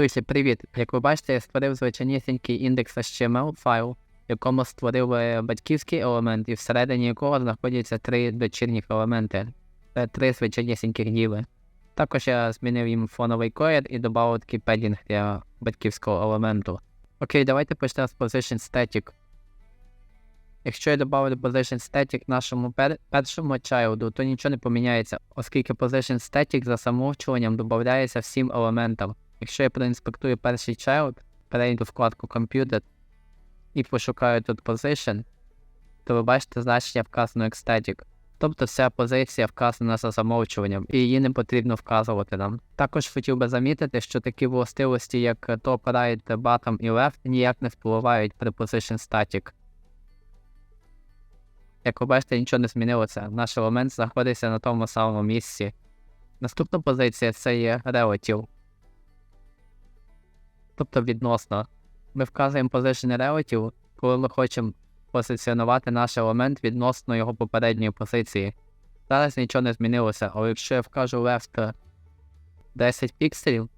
Друзі, привіт! Як ви бачите, я створив звичайнісінький індекс HTML файл, в якому створив батьківський елемент, і всередині якого знаходяться три дочірніх елементи. Це три звичайнісіньких діли. Також я змінив їм фоновий колір і додав такий педінг для батьківського елементу. Окей, давайте почнемо з Position Static. Якщо я додав Position Static нашому пер- першому чайлду, то нічого не поміняється, оскільки Position Static за замовчуванням додається всім елементам. Якщо я проінспектую перший child, перейду в вкладку Computer і пошукаю тут Position, то ви бачите значення вказано як static. Тобто вся позиція вказана за замовчуванням, і її не потрібно вказувати нам. Також хотів би замітити, що такі властивості, як top, right, bottom і left, ніяк не впливають при position static. Як ви бачите, нічого не змінилося. Наш елемент знаходиться на тому самому місці. Наступна позиція це є relative. Тобто відносно. Ми вказуємо position relative, коли ми хочемо позиціонувати наш елемент відносно його попередньої позиції. Зараз нічого не змінилося, але якщо я вкажу left 10 пікселів,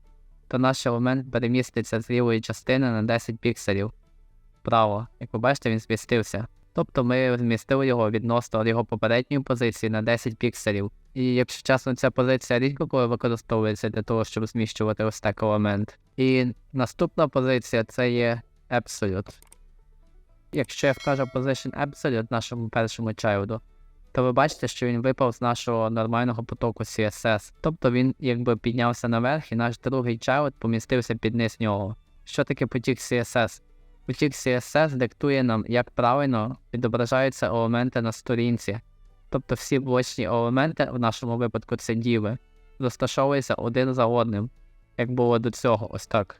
то наш елемент переміститься з лівої частини на 10 пікселів вправо. Як ви бачите, він змістився. Тобто ми змістили його відносно його попередньої позиції на 10 пікселів. І якщо чесно, ця позиція рідко коли використовується для того, щоб зміщувати ось так елемент. І наступна позиція це є Absolute. Якщо я вкажу Position Absolute нашому першому чайлду, то ви бачите, що він випав з нашого нормального потоку CSS. Тобто він якби піднявся наверх, і наш другий child помістився під низ нього. Що таке потік CSS? Потік CSS диктує нам, як правильно відображаються елементи на сторінці. Тобто всі блочні елементи, в нашому випадку це діви, розташовуються один за одним, як було до цього, ось так.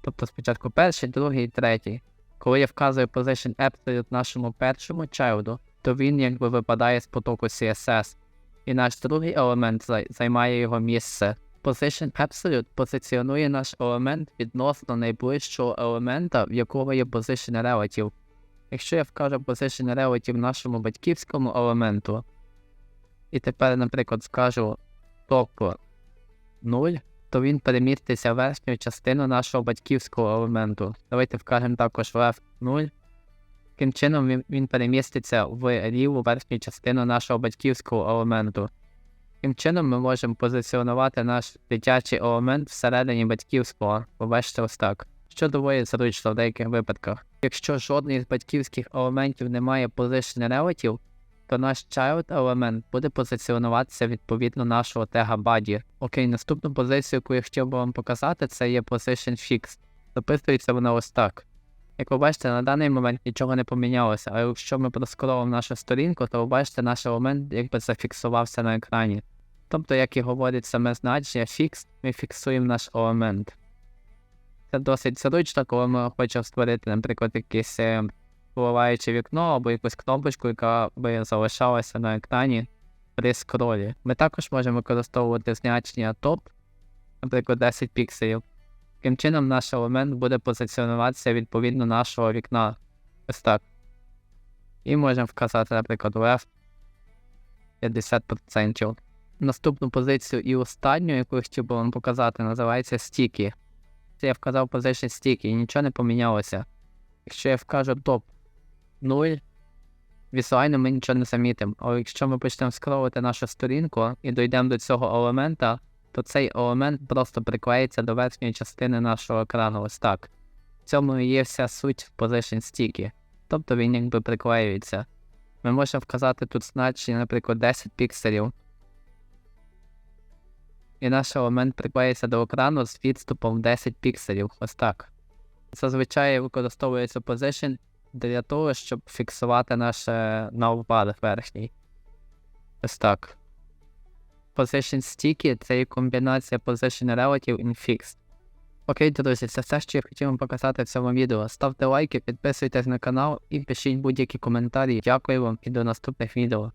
Тобто спочатку перший, другий, третій. Коли я вказую position absolute нашому першому чайлду, то він якби випадає з потоку CSS, і наш другий елемент займає його місце. Position absolute позиціонує наш елемент відносно найближчого елемента, в якого є position relative. Якщо я вкажу position relative нашому батьківському елементу, і тепер, наприклад, скажу top 0, то він переміститься в верхню частину нашого батьківського елементу. Давайте вкажемо також left 0. Таким чином він переміститься в ліву верхню частину нашого батьківського елементу. Таким чином ми можемо позиціонувати наш дитячий елемент всередині батьківського. Побачите ось так. Що доволі зручно в деяких випадках. Якщо жодний з батьківських елементів не має position relative, то наш child елемент буде позиціонуватися відповідно нашого тега body. Окей, наступну позицію, яку я хотів би вам показати, це є position fixed. Записується вона ось так. Як ви бачите, на даний момент нічого не помінялося, але якщо ми проскролимо нашу сторінку, то ви бачите, наш елемент якби зафіксувався на екрані. Тобто, як і говорить саме значення fixed, ми фіксуємо наш елемент. Це досить зручно, коли ми хочемо створити, наприклад, якесь е, впливаюче вікно або якусь кнопочку, яка би залишалася на екрані при скролі. Ми також можемо використовувати значення top, наприклад, 10 пікселів. Таким чином, наш елемент буде позиціонуватися відповідно нашого вікна. Ось так. І можемо вказати, наприклад, left 50%. Наступну позицію і останню, яку я хотів би вам показати, називається sticky. Це я вказав position sticky і нічого не помінялося. Якщо я вкажу топ 0, візуально ми нічого не замітимо. Але якщо ми почнемо скролити нашу сторінку і дійдемо до цього елемента, то цей елемент просто приклеїться до верхньої частини нашого екрану ось так. В цьому і є вся суть position sticky. Тобто він якби приклеюється. Ми можемо вказати тут значення, наприклад, 10 пікселів. І наш елемент приклеїться до екрану з відступом 10 пікселів. Ось так. Зазвичай використовується position для того, щоб фіксувати наш навбар верхній. Ось так. Position sticky це є комбінація position relative і fixed. Окей, друзі, це все, що я хотів вам показати в цьому відео. Ставте лайки, підписуйтесь на канал і пишіть будь-які коментарі. Дякую вам і до наступних відео.